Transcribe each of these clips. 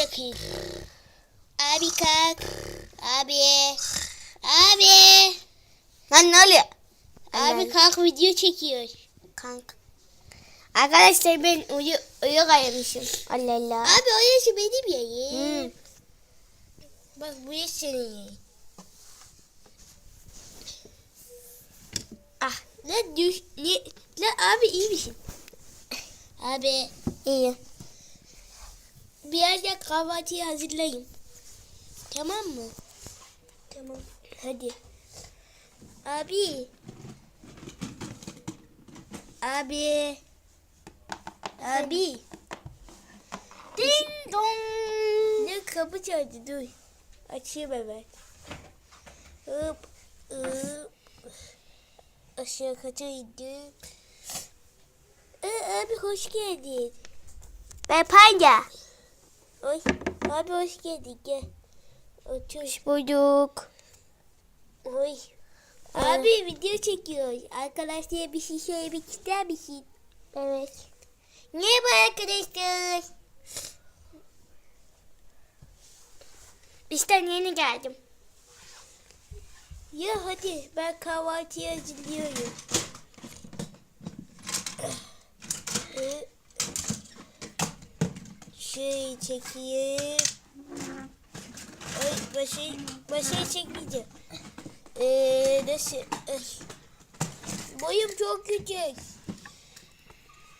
Başa kıyın. Abi kalk. Abi. Abi. Lan ne oluyor? Abi kalk video çekiyoruz. Kanka. Arkadaşlar ben uyu uyu kaymışım. Allah Allah. Abi o yaşı benim yayın. Hmm. Bak bu yaş senin yayın. Ah Lan düş... Ne? Lan abi iyi misin? Abi iyi. Birazdan kahvaltıyı hazırlayayım. Tamam mı? Tamam. Hadi. Abi. Abi. Abi. Ding dong. Ne kapı çaldı dur. Açayım hemen. Hop. Hop. Aşağı indim. Ee, abi hoş geldin. Ben Panja. Oy. Abi hoş geldin gel. Hoş bulduk. Oy. Abi video çekiyoruz. Arkadaşlara bir şey söylemek ister misin? Evet. Merhaba arkadaşlar. İşten yeni geldim. Ya hadi ben kahvaltıyı hazırlıyorum. Şey çekeyim. Ay başı, başı çekmeyeceğim. Ee, nasıl? Boyum çok küçük.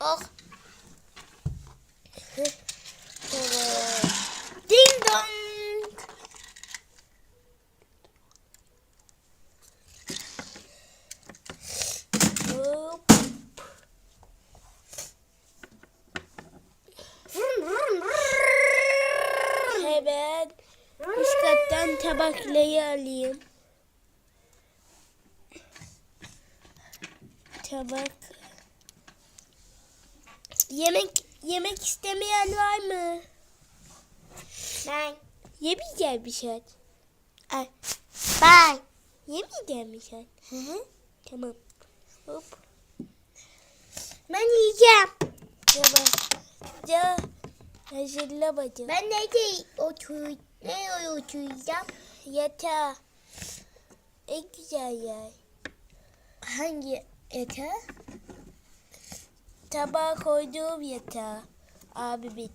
Ah. Heh, Tamam. Ding dong. Hop. Hemen üst kattan tabaklayı alayım. Tabak. Yemek yemek istemeyen var mı? Ben. Yemeyeceğim bir şey. Ay. Ben. Yemeyeceğim bir şey. Hı hı. Tamam. Hop. Ben yiyeceğim. Tamam. Ya hazırlamadım. Ben nerede otur? Ne oturacağım? Yatağa. En güzel yer. Hangi ete? Tabağa koyduğum yatağa. Abimin.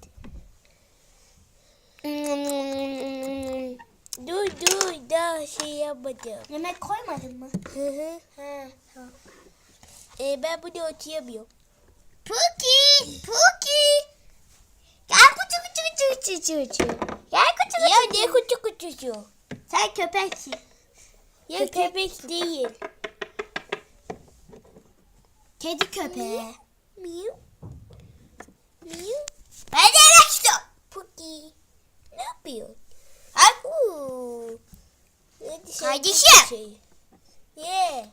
Dur dur daha şey yapmadım. Yemek koymadın mı? Hı hı. He. Tamam. Ee, ben bunu oturamıyorum. Puki! Puki! Gel kutu kutu kutu kutu kutu. Gel kutu kutu. Ya ne kutu kutusu? Sen köpeksin. Ya Köpek. köpek değil. Kedi köpeği. Miu. Miu. Ben de istiyorum. Puki. Ne yapıyorsun? Sen Kardeşim. bu şeyi. Ye.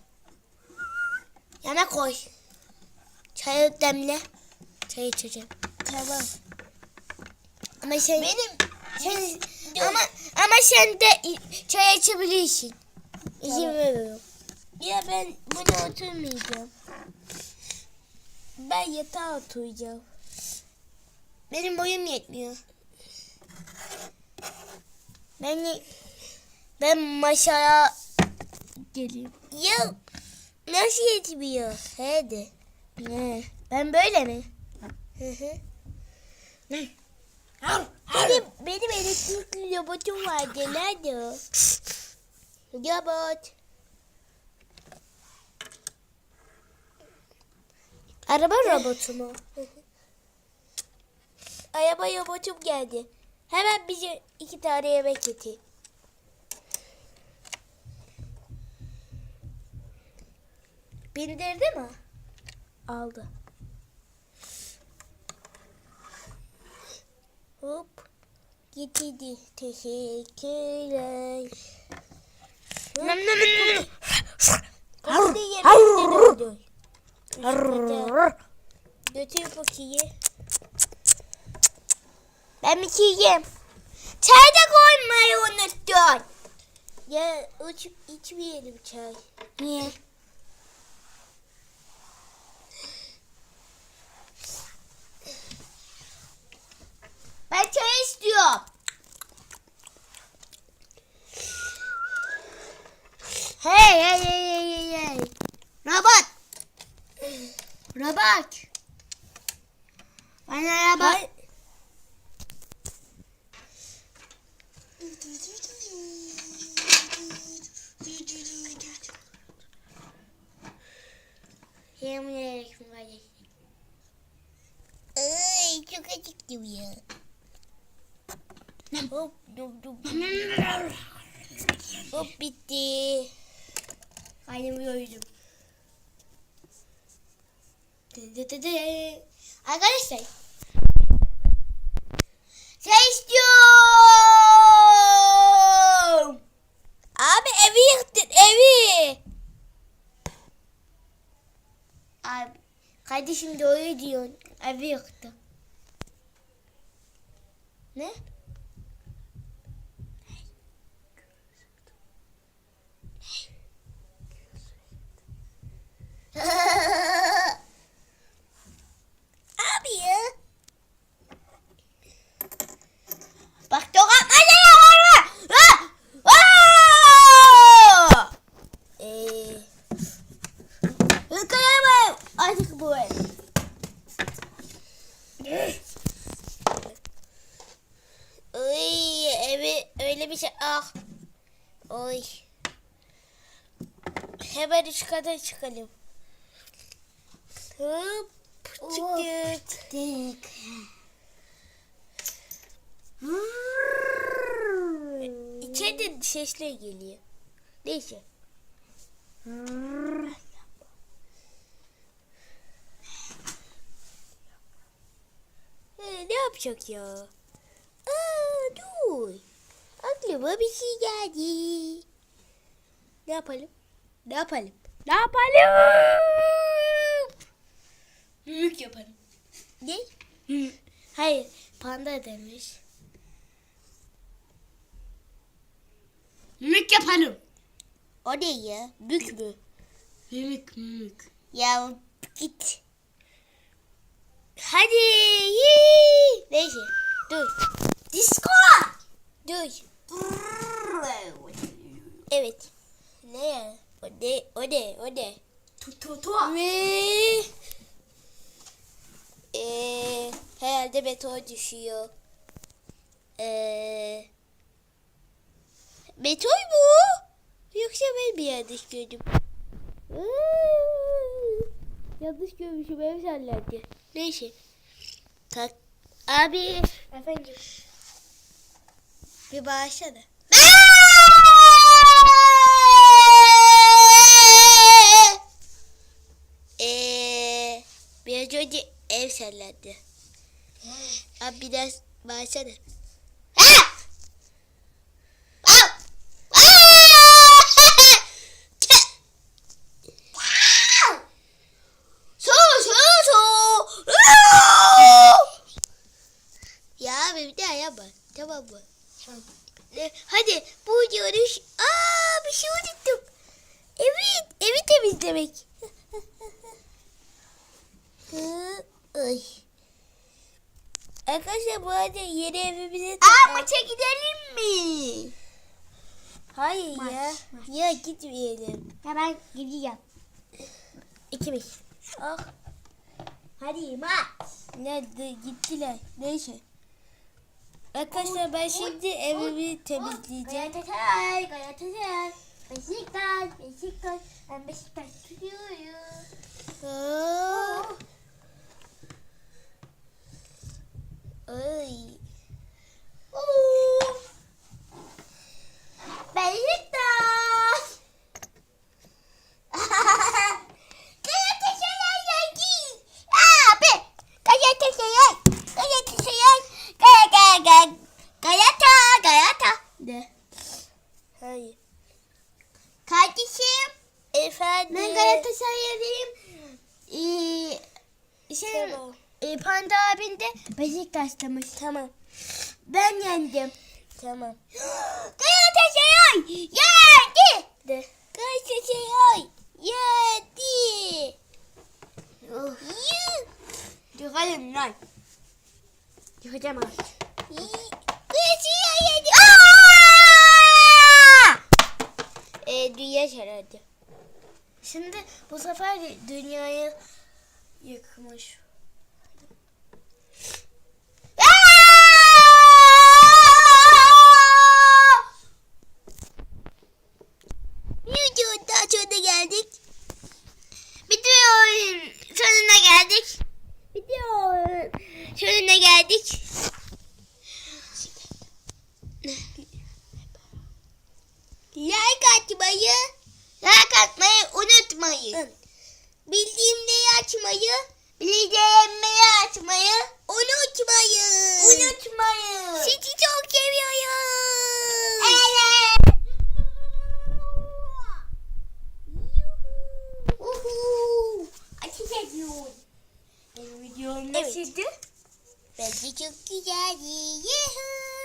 Yemek koy. Çayı demle. Çay içeceğim. Tamam. Ama sen... Benim Sen, Dur. ama ama sen de çay içebilirsin. İzin Tamam. veriyorum. Ya ben buna oturmayacağım. Ben yatağa oturacağım. Benim boyum yetmiyor. Ben ben masaya geleyim. Ya nasıl yetmiyor? Hadi. Ne? Ben böyle mi? Hı hı. Ne? Benim, elektrikli robotum vardı. Nerede o? Robot. Araba robotu mu? Araba robotum geldi. Hemen bize iki tane yemek getir. Bindirdi mi? Aldı. Hop. Getirdi. Teşekkürler. Nam nam nam. Kapıda yemek de Götür bakayım. Ben bir şey. Çay da koymayı unuttun. Ya iç, içmeyelim çay. Niye? Ben çay istiyorum. Hey hey hey hey hey. Robot. Robot. Bana robot. Hayır. Yemin ederim kardeşim. Ay çok acıktım ya. Hop dum dum. Hop bitti. Dı dı. Arkadaşlar. Şey istiyorum. Abi evi yıktın evi. Abi, kardeşim doğru diyorsun. Evi yıktı. Ne? Abi ya. Bak tokatma ya var Ah! Ah! Ee, Yıkayamam. Artık bu ev. Oy evi öyle bir şey. Ah. Oy. Hemen üst kata çıkalım. Hop. Çıktık. İçeriden sesler geliyor. Neyse. Ee, ne yapacak ya? Aa, dur. Aklıma bir şey geldi. Ne yapalım? Ne yapalım? Ne yapalım? Büyük yaparım. Ne? Hayır, panda demiş. Mimik yapalım. O ne ya? Bük mü? Mimik, mimik. Ya git. Hadi. yii. Neyse. Dur. Disco. Dur. Evet. Ne ya? O ne? O ne? O ne? Tu tu tu. Ve Eee herhalde meteor düşüyor. Eee meteor mu? Yoksa ben mi yanlış gördüm? Iıı, yanlış görmüşüm ev sallandı. Neyse. Tak. Abi. Efendim. Bir bağırsana. Eee biraz önce ev sallandı. Abi biraz. Su su su. Ya abi bir daha yapma. E, Hadi bu diyoruz. Aa bir şey unuttum. Evet evi temizlemek. Ay. Arkadaşlar bu arada yeni evimize... Aa maça gidelim mi? Hayır Maç, ya. maç. Ya gitmeyelim. Ben gideceğim. İkimiz. Ah. Hadi maç. Nerede gittiler. Neyse. Arkadaşlar ben şimdi evimi temizleyeceğim. Galatasaray, Galatasaray. Beşiktaş, Beşiktaş. Ben Beşiktaş tutuyorum. Aa. Ay. Oo. Beşiktaş. Galatasaray geldi. Abi. Galatasaray. Galatasaray. Gala gala gala. Galata Galata. Ne? Hayır. Kardeşim. Efendim. Ben Galatasaraylıyım. Ee, şey, Tamam. e, Panda abin de Beşiktaş'tamış. Tamam. Ben yendim. Tamam. Galatasaray yendi. De. Galatasaray yedi. Oh. Yıkalım lan. Yıkacağım artık. Galatasaray yedi. E, dünya şarardı. Şimdi bu sefer dünyayı Yıkmış. Videonun daha sonuna geldik. Videonun sonuna geldik. Videonun sonuna geldik. Unutmayın. bildiğimleri açmayı Bildirimleri açmayı unutmayın. unutmayın. Sizi çok seviyorum. Evet. Uhu. Benim videom Evet. nasıldı? Bence çok güzeldi. Yuhu.